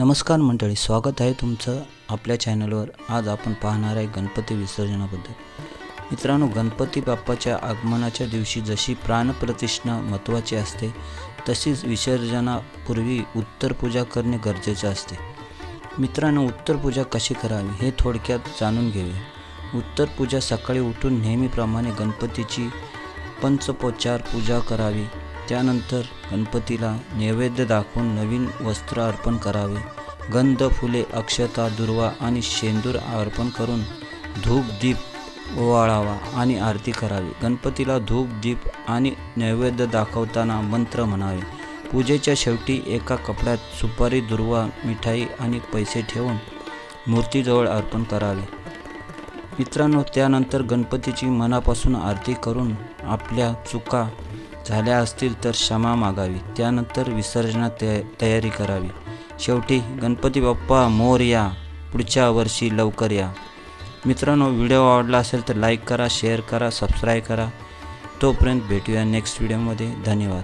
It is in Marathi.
नमस्कार मंडळी स्वागत आहे तुमचं आपल्या चॅनलवर. आज आपण पाहणार आहे गणपती विसर्जनाबद्दल. मित्रांनो गणपती बाप्पाच्या आगमनाच्या दिवशी जशी प्राणप्रतिष्ठा महत्त्वाची असते तशीच विसर्जनापूर्वी उत्तर पूजा करणे गरजेचे असते. मित्रांनो उत्तर पूजा कशी करावी हे थोडक्यात जाणून घेऊया. उत्तर पूजा सकाळी उठून नेहमीप्रमाणे गणपतीची पंचपोचार पूजा करावी. त्यानंतर गणपतीला नैवेद्य दाखवून नवीन वस्त्र अर्पण करावे. गंध फुले अक्षता दुर्वा आणि शेंदूर अर्पण करून धूप दीप ओवाळावा आणि आरती करावी. गणपतीला धूप दीप आणि नैवेद्य दाखवताना मंत्र म्हणावे. पूजेच्या शेवटी एका कपड्यात सुपारी दुर्वा मिठाई आणि पैसे ठेवून मूर्तीजवळ अर्पण करावे. मित्रांनो त्यानंतर गणपतीची मनापासून आरती करून आपल्या चुका झाल्या असतील तर क्षमा मागावी. त्यानंतर विसर्जनात तया तयारी करावी. शेवटी गणपती बाप्पा मोर या. पुढच्या वर्षी लवकर या. मित्रांनो व्हिडिओ आवडला असेल तर लाईक करा शेअर करा सबस्क्राईब करा. तोपर्यंत भेटूया नेक्स्ट व्हिडिओमध्ये. धन्यवाद.